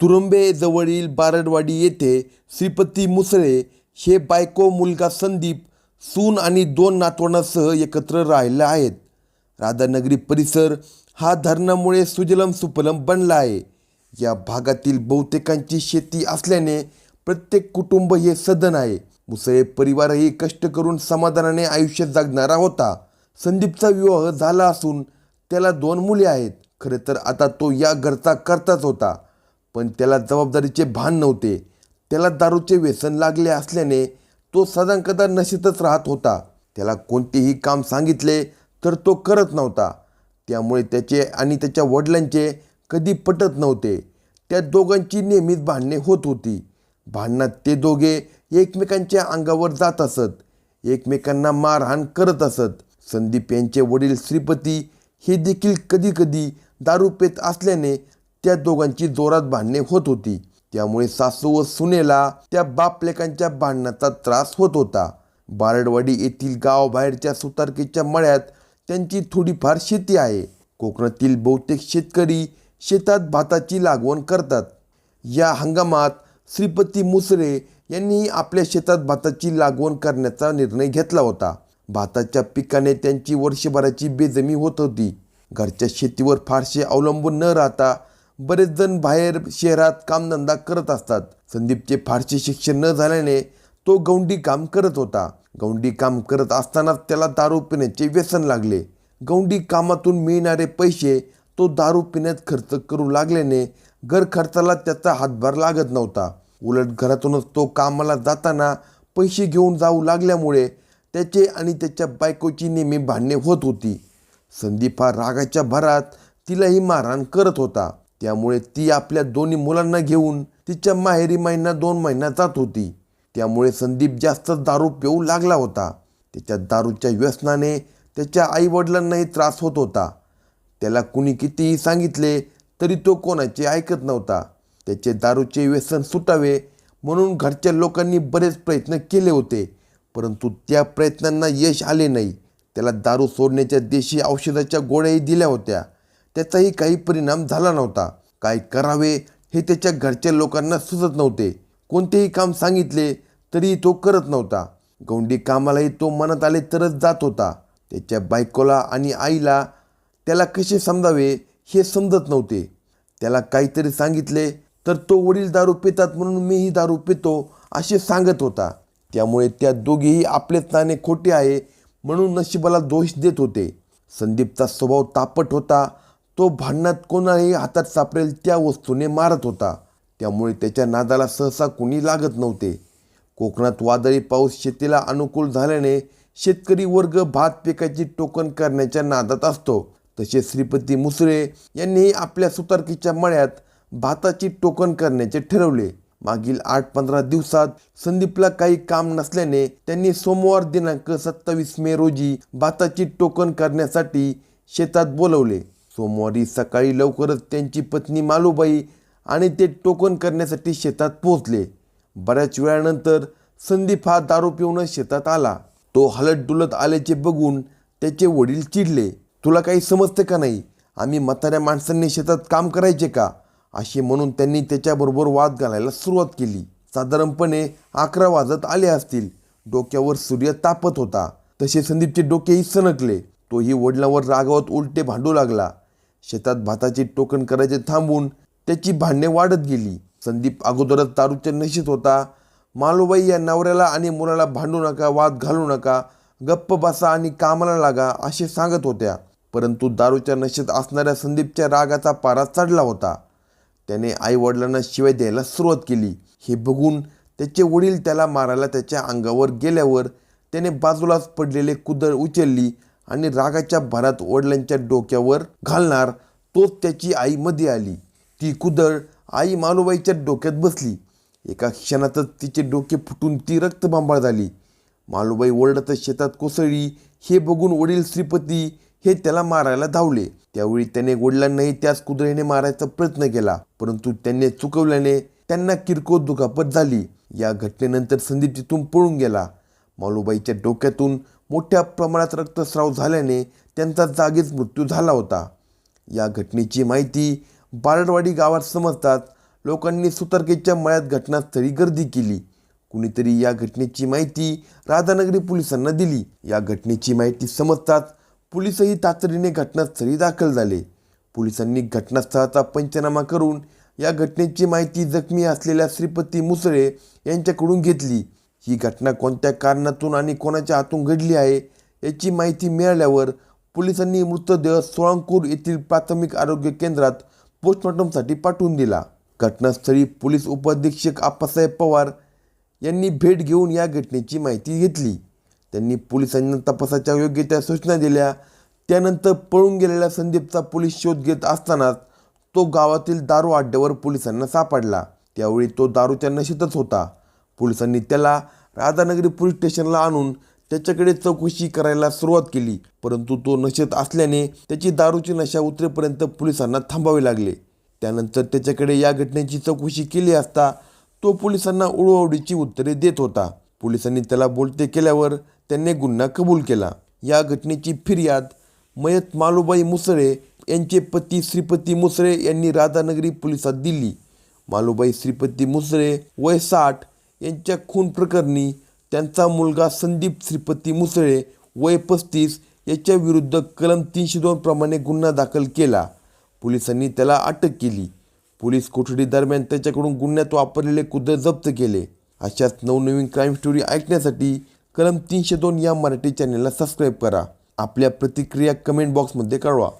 तुरंबे जवळील बारडवाडी येथे श्रीपती मुसळे हे बायको मुलगा संदीप सून आणि दोन नातवंडांसह एकत्र राहिले आहेत. राधानगरी परिसर हा धरणामुळे सुजलम सुफलम बनला आहे. या भागातील बहुतेकांची शेती असल्याने प्रत्येक कुटुंब हे सदन आहे. मुसळे परिवारही कष्ट करून समाधानाने आयुष्य जगणारा होता. संदीपचा विवाह झाला असून त्याला दोन मुले आहेत. खरे तर आता तो या घरचा करताच होता. पण त्याला जबाबदारीचे भान नव्हते. त्याला दारूचे व्यसन लागले असल्याने तो सदांकदा नशेतच राहत होता. त्याला कोणतेही काम सांगितले तर तो करत नव्हता. त्यामुळे त्याचे आणि त्याच्या वडिलांचे कधी पटत नव्हते. त्या दोघांची नेहमीच भांडणे होत होती. भांडणात ते दोघे एकमेकांच्या अंगावर जात असत. एकमेकांना मारहाण करत असत. संदीप यांचे वडील श्रीपती हे देखील कधीकधी दारू पेत असल्याने त्या दोघांची जोरात भांडणे होत होती. त्यामुळे सासू व सुनेला त्या बापलेकांच्या भांडणाचा त्रास होत होता. बारडवाडी येथील गावाबाहेरच्या सुतारकीच्या मळ्यात त्यांची थोडीफार शेती आहे. कोकणातील बहुतेक शेतकरी शेतात भाताची लागवण करतात. या हंगामात श्रीपती मुसरे यांनी आपल्या शेतात भाताची लागवण करण्याचा निर्णय घेतला होता. भाताच्या पिकाने त्यांची वर्षभराची बेजमी होत होती. घरच्या शेतीवर फारसे अवलंबून न राहता बरेच जण बाहेर शहरात कामधंदा करत असतात. संदीपचे फारसे शिक्षण न झाल्याने तो गौंडी काम करत होता. गौंडी काम करत असतानाच त्याला दारू पिण्याचे व्यसन लागले. गौंडी कामातून मिळणारे पैसे तो दारू पिण्यात खर्च करू लागल्याने घर खर्चाला त्याचा हातभार लागत नव्हता. उलट घरातूनच तो कामाला जाताना पैसे घेऊन जाऊ लागल्यामुळे त्याचे आणि त्याच्या बायकोची नेहमी भांडणे होत होती. संदीप हा रागाच्या भरात तिलाही मारहाण करत होता. त्यामुळे ती आपल्या दोन्ही मुलांना घेऊन तिच्या माहेरी महिना दोन महिना जात होती. त्यामुळे संदीप जास्त दारू पिऊ लागला होता. त्याच्या दारूच्या व्यसनाने त्याच्या आईवडिलांनाही त्रास होत होता. त्याला कुणी कितीही सांगितले तरी तो कोणाचे ऐकत नव्हता. त्याचे दारूचे व्यसन सुटावे म्हणून घरच्या लोकांनी बरेच प्रयत्न केले होते. परंतु त्या प्रयत्नांना यश आले नाही. त्याला दारू सोडण्याच्या देशी औषधाच्या गोळ्याही दिल्या होत्या. त्याचाही काही परिणाम झाला नव्हता. काय करावे हे त्याच्या घरच्या लोकांना सुचत नव्हते. कोणतेही काम सांगितले तरी तो करत नव्हता. गौंडी कामालाही तो मनात आले तरच जात होता. त्याच्या बायकोला आणि आईला त्याला कसे समजावे हे समजत नव्हते. त्याला काहीतरी सांगितले तर तो वडील दारू पितात म्हणून मीही दारू पितो असे सांगत होता. त्यामुळे त्या दोघेही आपलेच नाणे खोटे आहे म्हणून नशिबाला दोष देत होते. संदीपचा स्वभाव तापट होता. तो भांडणात कोणालाही हातात सापडेल त्या वस्तूने मारत होता. त्यामुळे त्याच्या नादाला सहसा कुणी लागत नव्हते. कोकणात वादळी पाऊस शेतीला अनुकूल झाल्याने शेतकरी वर्ग भात पिकाची टोकन करण्याच्या नादात असतो. तसे श्रीपती मुसळे यांनीही आपल्या सुतारकीच्या मळ्यात भाताची टोकन करण्याचे ठरवले. मागील आठ पंधरा दिवसात संदीपला काही काम नसल्याने त्यांनी सोमवार दिनांक सत्तावीस मे रोजी भाताची टोकन करण्यासाठी शेतात बोलवले. सोमवारी सकाळी लवकरच त्यांची पत्नी मालूबाई आणि ते टोकन करण्यासाठी शेतात पोहोचले. बऱ्याच वेळानंतर संदीप हा दारू पिऊनच शेतात आला. तो हलत डुलत आल्याचे बघून त्याचे वडील चिडले. तुला काही समजते का नाही? आम्ही म्हाताऱ्या माणसांनी शेतात काम करायचे का? असे म्हणून त्यांनी त्याच्याबरोबर वाद घालायला सुरुवात केली. साधारणपणे अकरा वाजत आले असतील. डोक्यावर सूर्य तापत होता. तसे संदीपचे डोकेही सणकले. तोही वडिलांवर रागावत उलटे भांडू लागला. शेतात भाताची टोकन करायचे थांबून त्याची भांडणे वाढत गेली. संदीप अगोदरच दारूच्या नशेत होता. मालूबाई या नवऱ्याला आणि मुलाला भांडू नका वाद घालू नका गप्प बसा आणि कामाला लागा असे सांगत होत्या. परंतु दारूच्या नशेत असणाऱ्या संदीपच्या रागाचा पारा चढला होता. त्याने आईवडिलांना शिवाय द्यायला सुरुवात केली. हे बघून त्याचे वडील त्याला मारायला त्याच्या अंगावर गेल्यावर त्याने बाजूलाच पडलेले कुदळ उचलली आणि रागाच्या भरात वडिलांच्या डोक्यावर घालणार तोच त्याची आई मध्ये आली. ती कुदळ आई मालूबाईच्या डोक्यात बसली. एका क्षणातच तिचे डोके फुटून ती रक्तबांबाळ झाली. मालूबाई ओरडतच शेतात कोसळली. हे बघून वडील श्रीपती हे त्याला मारायला धावले. त्यावेळी त्याने वडिलांनाही त्याच कुदळीने मारायचा प्रयत्न केला परंतु त्यांनी चुकवल्याने त्यांना किरकोळ दुखापत झाली. या घटनेनंतर संदीप तिथून पळून गेला. मालूबाईच्या डोक्यातून मोठ्या प्रमाणात रक्तस्राव झाल्याने त्यांचा जागीच मृत्यू झाला होता. या घटनेची माहिती बारडवाडी गावात समजतात लोकांनी सुतारकेच्या मळ्यात घटनास्थळी गर्दी केली. कुणीतरी या घटनेची माहिती राधानगरी पोलिसांना दिली. या घटनेची माहिती समजताच पोलिसही तातडीने घटनास्थळी दाखल झाले. पोलिसांनी घटनास्थळाचा पंचनामा करून या घटनेची माहिती जखमी असलेल्या श्रीपती मुसळे यांच्याकडून घेतली. ही घटना कोणत्या कारणातून आणि कोणाच्या हातून घडली आहे याची माहिती मिळाल्यावर पोलिसांनी मृतदेह सोळांकूर येथील प्राथमिक आरोग्य केंद्रात पोस्टमॉर्टमसाठी पाठवून दिला. घटनास्थळी पोलीस उपअधीक्षक आप्पासाहेब पवार यांनी भेट घेऊन या घटनेची माहिती घेतली. त्यांनी पोलिसांना तपासाच्या योग्य त्या सूचना दिल्या. त्यानंतर पळून गेलेल्या संदीपचा पोलीस शोध घेत असतानाच तो गावातील दारू अड्ड्यावर पोलिसांना सापडला. त्यावेळी तो दारूच्या नशेतच होता. पोलिसांनी त्याला राधानगरी पोलीस स्टेशनला आणून त्याच्याकडे चौकशी करायला सुरुवात केली. परंतु तो नशेत असल्याने त्याची दारूची नशा उतरेपर्यंत पोलिसांना थांबावे लागले. त्यानंतर त्याच्याकडे या घटनेची चौकशी केली असता तो पोलिसांना उडवाउडीची उत्तरे देत होता. पोलिसांनी त्याला बोलते केल्यावर त्यांनी गुन्हा कबूल केला. या घटनेची फिर्याद मयत मालूबाई मुसळे यांचे पती श्रीपती मुसळे यांनी राधानगरी पोलिसात दिली. मालुबाई श्रीपती मुसळे वय साठ यांच्या खून प्रकरणी त्यांचा मुलगा संदीप श्रीपती मुसळे वय पस्तीस याच्या विरुद्ध कलम तीनशे दोन प्रमाणे गुन्हा दाखल केला. पोलिसांनी त्याला अटक केली. पोलीस कोठडी दरम्यान त्याच्याकडून गुन्ह्यात वापरलेले कुदळ जप्त केले. अशाच नवनवीन क्राईम स्टोरी ऐकण्यासाठी कलम तीनशे दोन या मराठी चॅनलला सबस्क्राईब करा. आपल्या प्रतिक्रिया कमेंट बॉक्समध्ये कळवा.